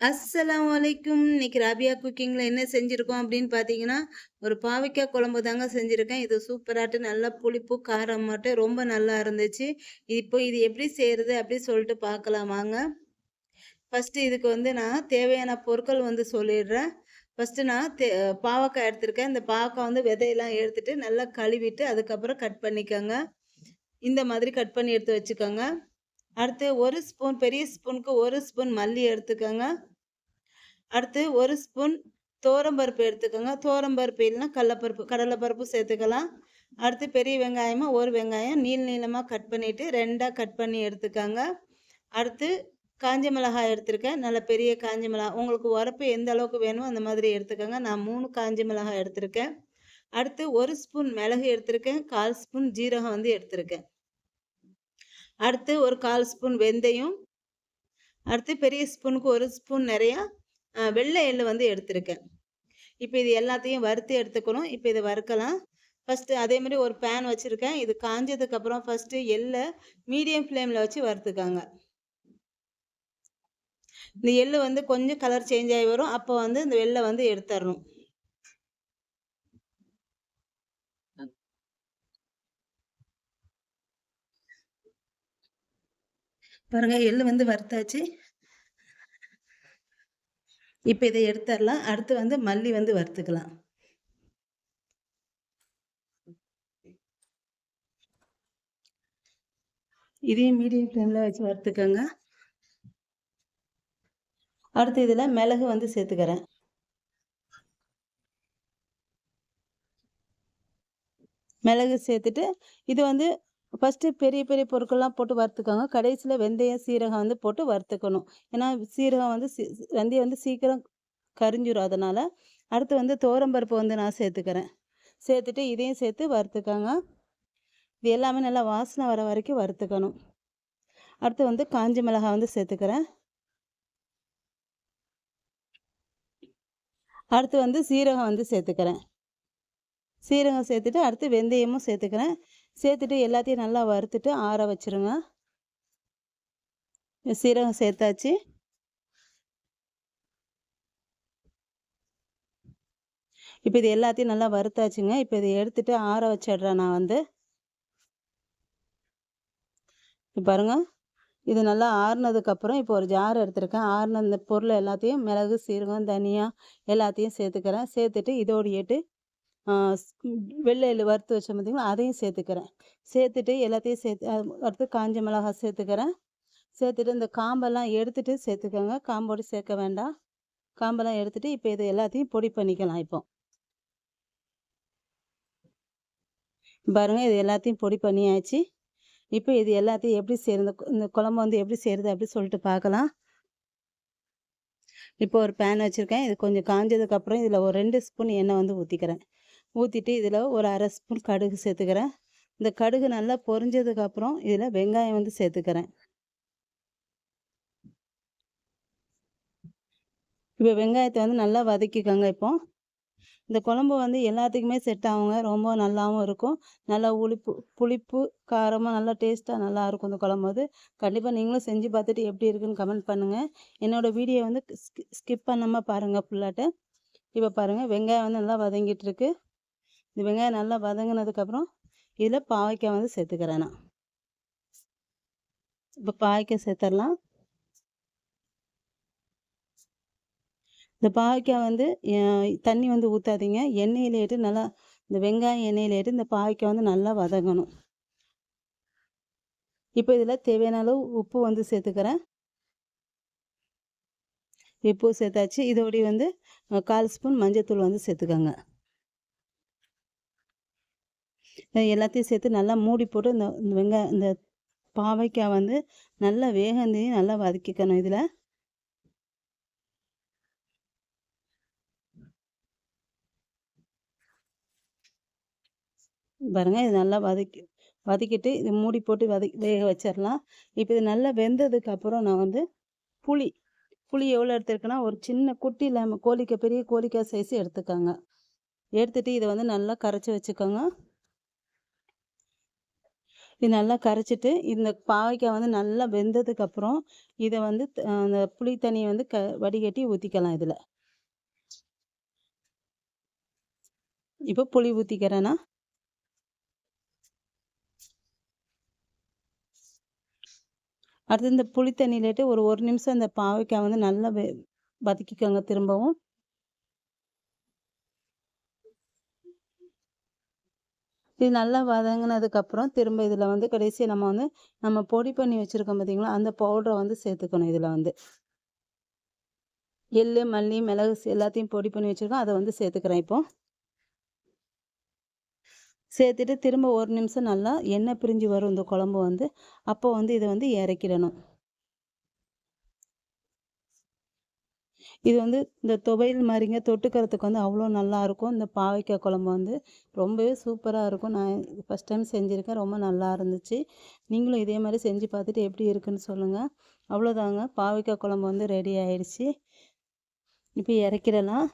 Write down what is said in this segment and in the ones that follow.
அஸ்ஸலாமு வலைக்கும் இன்னைக்கு ராபியா குக்கிங்கில் என்ன செஞ்சுருக்கோம் அப்படின்னு பார்த்தீங்கன்னா ஒரு பாவைக்காய் குழம்பு தாங்க செஞ்சுருக்கேன். இது சூப்பராட்டு நல்லா புளிப்பு காரம் மட்டும் ரொம்ப நல்லா இருந்துச்சு. இப்போ இது எப்படி செய்கிறது அப்படி சொல்லிட்டு பார்க்கலாம் வாங்க. ஃபஸ்ட்டு இதுக்கு வந்து நான் தேவையான பொருட்கள் வந்து சொல்லிடுறேன். ஃபஸ்ட்டு நான் தே பாவக்காய் எடுத்திருக்கேன். இந்த பாவக்காய் வந்து விதையெல்லாம் எடுத்துகிட்டு நல்லா கழுவிட்டு அதுக்கப்புறம் கட் பண்ணிக்கோங்க. இந்த மாதிரி கட் பண்ணி எடுத்து வச்சுக்கோங்க. அடுத்து ஒரு ஸ்பூன் பெரிய ஸ்பூனுக்கு ஒரு ஸ்பூன் மல்லி எடுத்துக்கோங்க. அடுத்து ஒரு ஸ்பூன் தோரம்பருப்பு எடுத்துக்கோங்க. தோரம்பருப்பு இல்லைன்னா கடலப்பருப்பு கடலைப்பருப்பு சேர்த்துக்கலாம். அடுத்து பெரிய வெங்காயமாக ஒரு வெங்காயம் நீள் நீளமாக கட் பண்ணிவிட்டு ரெண்டாக கட் பண்ணி எடுத்துக்கோங்க. அடுத்து காஞ்ச மிளகாய் எடுத்திருக்கேன். நல்ல பெரிய காஞ்ச மிளகாய் உங்களுக்கு உரப்பு எந்த அளவுக்கு வேணுமோ அந்த மாதிரி எடுத்துக்கோங்க. நான் மூணு காஞ்ச மிளகாய் எடுத்திருக்கேன். அடுத்து ஒரு ஸ்பூன் மிளகு எடுத்திருக்கேன். கால் ஸ்பூன் ஜீரகம் வந்து எடுத்திருக்கேன். அடுத்து ஒரு கால் ஸ்பூன் வெந்தயம். அடுத்து பெரிய ஸ்பூனுக்கு ஒரு ஸ்பூன் நிறையா வெள்ளை எள்ளு வந்து எடுத்திருக்கேன். இப்போ இது எல்லாத்தையும் வறுத்து எடுத்துக்கணும். இப்போ இதை வறுக்கலாம். ஃபஸ்ட்டு அதே மாதிரி ஒரு பேன் வச்சுருக்கேன். இது காஞ்சதுக்கப்புறம் ஃபஸ்ட்டு எள்ளை மீடியம் ஃப்ளேமில் வச்சு வறுத்துக்காங்க. இந்த எள்ளு வந்து கொஞ்சம் கலர் சேஞ்ச் ஆகி வரும். அப்போ வந்து இந்த வெள்ளை வந்து எடுத்துடணும். பாருங்க எள்ளு வந்து வறுத்தாச்சு. இப்போ இதை எடுத்துடலாம். அடுத்து வந்து மல்லி வந்து வறுத்துக்கலாம். இதையும் மீடியம் ஃப்ளேமில் வச்சு வறுத்துக்கோங்க. அடுத்து இதில் மிளகு வந்து சேர்த்துக்கிறேன். மிளகு சேர்த்துட்டு இது வந்து ஃபஸ்ட்டு பெரிய பெரிய பொருட்கள்லாம் போட்டு வறுத்துக்கோங்க. கடைசியில் வெந்தயம் சீரகம் வந்து போட்டு வறுத்துக்கணும். ஏன்னா சீரகம் வந்து சி வெந்தயம் வந்து சீக்கிரம் கரிஞ்சிடும் அதனால் அடுத்து வந்து தோரம்பருப்பு வந்து நான் சேர்த்துக்கிறேன். சேர்த்துட்டு இதையும் சேர்த்து வறுத்துக்கோங்க. இது எல்லாமே நல்லா வாசனை வர வரைக்கும் வறுத்துக்கணும். அடுத்து வந்து காஞ்சி மிளகாய் வந்து சேர்த்துக்கிறேன். அடுத்து வந்து சீரகம் வந்து சேர்த்துக்கிறேன். சீரகம் சேர்த்துட்டு அடுத்து வெந்தயமும் சேர்த்துக்கிறேன். சேர்த்துட்டு எல்லாத்தையும் நல்லா வறுத்துட்டு ஆற வச்சுருங்க. சீரகம் சேர்த்தாச்சு. இப்போ இது எல்லாத்தையும் நல்லா வறுத்தாச்சுங்க. இப்போ இதை எடுத்துட்டு ஆற வச்சிடுறேன் நான் வந்து. பாருங்க. இது நல்லா ஆறுனதுக்கப்புறம் இப்போ ஒரு ஜார் எடுத்திருக்கேன். ஆறுன இந்த பொருள் எல்லாத்தையும் மிளகு சீரகம் தனியாக எல்லாத்தையும் சேர்த்துக்கிறேன். சேர்த்துட்டு இதோடு வெள்ளையில் வறுத்து வச்ச பார்த்தீங்களா அதையும் சேர்த்துக்கிறேன். சேர்த்துட்டு எல்லாத்தையும் சேர்த்து அடுத்து காஞ்ச மிளகாய் சேர்த்துக்கிறேன். சேர்த்துட்டு இந்த காம்பெல்லாம் எடுத்துட்டு சேர்த்துக்கோங்க. காம்போடு சேர்க்க வேண்டாம். காம்பெல்லாம் எடுத்துட்டு இப்போ இது எல்லாத்தையும் பொடி பண்ணிக்கலாம் இப்போ. பாருங்க இது எல்லாத்தையும் பொடி பண்ணியாச்சு. இப்போ இது எல்லாத்தையும் எப்படி செய்யறது இந்த குழம்பு வந்து எப்படி செய்கிறது அப்படி சொல்லிட்டு பார்க்கலாம் இப்போ ஒரு பேன் வச்சுருக்கேன். இது கொஞ்சம் காஞ்சதுக்கப்புறம் இதில் ஒரு ரெண்டு ஸ்பூன் எண்ணெய் வந்து ஊற்றிக்கிறேன் ஊற்றிட்டு இதில் ஒரு அரை ஸ்பூன் கடுகு சேர்த்துக்கிறேன் இந்த கடுகு நல்லா பொரிஞ்சதுக்கப்புறம் இதில் வெங்காயம் வந்து சேர்த்துக்கிறேன் இப்போ வெங்காயத்தை வந்து நல்லா வதக்கிக்கோங்க இப்போ. இந்த குழம்பு வந்து எல்லாத்துக்குமே செட் ஆகுங்க. ரொம்ப நல்லாவும் இருக்கும். நல்லா உளிப்பு புளிப்பு காரமாக நல்லா டேஸ்ட்டாக நல்லா இருக்கும் இந்த குழம்பு வந்து. கண்டிப்பாக நீங்களும் செஞ்சு பார்த்துட்டு எப்படி இருக்குன்னு கமெண்ட் பண்ணுங்கள் என்னோடய வீடியோ வந்து ஸ்கிப் பண்ணாமல் பாருங்கள் ஃபுல்லாட்டு இப்போ பாருங்கள் வெங்காயம் வந்து நல்லா வதங்கிட்டுருக்கு இந்த வெங்காயம் நல்லா வதங்கினதுக்கப்புறம் இதில் பாவைக்காய் வந்து சேர்த்துக்கிறேன் நான். இப்போ பாவைக்காய் சேர்த்துடலாம் இந்த பாவைக்காய் வந்து தண்ணி வந்து ஊற்றாதீங்க எண்ணெயில் ஏட்டு நல்லா இந்த வெங்காயம் எண்ணெயில் ஏட்டு இந்த பாவைக்காய் வந்து நல்லா வதங்கணும். இப்போ இதில் தேவையான அளவு உப்பு வந்து சேர்த்துக்கிறேன். உப்பு சேர்த்தாச்சு. இதோடய வந்து கால் ஸ்பூன் மஞ்சள் வந்து சேர்த்துக்கோங்க. எல்லாத்தையும் சேர்த்து நல்லா மூடி போட்டு இந்த வெங்காயம் இந்த பாவைக்காய் வந்து நல்லா வேகந்தையும் நல்லா வதக்கிக்கணும் இதில். பாருங்க இது நல்லா வதக்கி வதக்கிட்டு இது மூடி போட்டு வதக்கி வேக வச்சிடலாம் இப்போ இது நல்லா வெந்ததுக்கு அப்புறம் நான் வந்து புளி புளி எவ்வளோ எடுத்துருக்கேன்னா ஒரு சின்ன குட்டி இல்லாமல் கோழிக்காய் பெரிய கோழிக்காய் சைஸ் எடுத்துக்கோங்க. எடுத்துட்டு இதை வந்து நல்லா கரைச்சி வச்சுக்கோங்க. இது நல்லா கரைச்சிட்டு இந்த பாவைக்காய் வந்து நல்லா வெந்ததுக்கப்புறம் இதை வந்து அந்த புளி தண்ணியை வந்து க வடிகட்டி ஊற்றிக்கலாம் இதில். இப்போ புளி ஊற்றிக்கிறேன்னா அடுத்து இந்த புளி தண்ணியிலேட்டு ஒரு ஒரு நிமிஷம் இந்த பாவைக்காய் வந்து நல்லா வெ வதக்கிக்கோங்க திரும்பவும். இது நல்லா வதங்கினதுக்கப்புறம் திரும்ப இதில் வந்து கடைசி நம்ம வந்து நம்ம பொடி பண்ணி வச்சுருக்கோம் பார்த்தீங்களா அந்த பவுடரை வந்து சேர்த்துக்கணும் இதில் வந்து. எள்ளு மல்லி மிளகு எல்லாத்தையும் பொடி பண்ணி வச்சுருக்கோம். அதை வந்து சேர்த்துக்கிறேன் இப்போது சேர்த்துட்டு திரும்ப ஒரு நிமிஷம் நல்லா எண்ணெய் பிரிஞ்சு வரும் இந்த குழம்பு வந்து. அப்போ வந்து இதை வந்து இறக்கிடணும். இது வந்து இந்த துவையல் மாதிரிங்க தொட்டுக்கிறதுக்கு வந்து அவ்வளோ நல்லாயிருக்கும் இந்த பாவைக்காய் குழம்பு வந்து ரொம்பவே சூப்பராக இருக்கும். நான் ஃபஸ்ட் டைம் செஞ்சுருக்கேன். ரொம்ப நல்லா இருந்துச்சு. நீங்களும் இதே மாதிரி செஞ்சு பார்த்துட்டு எப்படி இருக்குன்னு சொல்லுங்கள் அவ்வளோதாங்க. பாவைக்காய் குழம்பு வந்து ரெடி ஆயிடுச்சு. இப்போ இறக்கிடலாம்.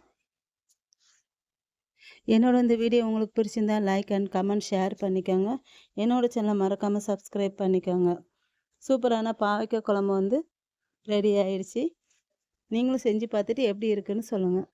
என்னோட இந்த வீடியோ உங்களுக்கு பிடிச்சிருந்தா லைக் அண்ட் கமெண்ட் ஷேர் பண்ணிக்கோங்க. என்னோட சேனலை மறக்காமல் சப்ஸ்கிரைப் பண்ணிக்கோங்க. சூப்பரான பாவைக்காய் குழம்பு வந்து ரெடி ஆயிடுச்சு. நீங்களும் செஞ்சு பார்த்துட்டு எப்படி இருக்குன்னு சொல்லுங்கள்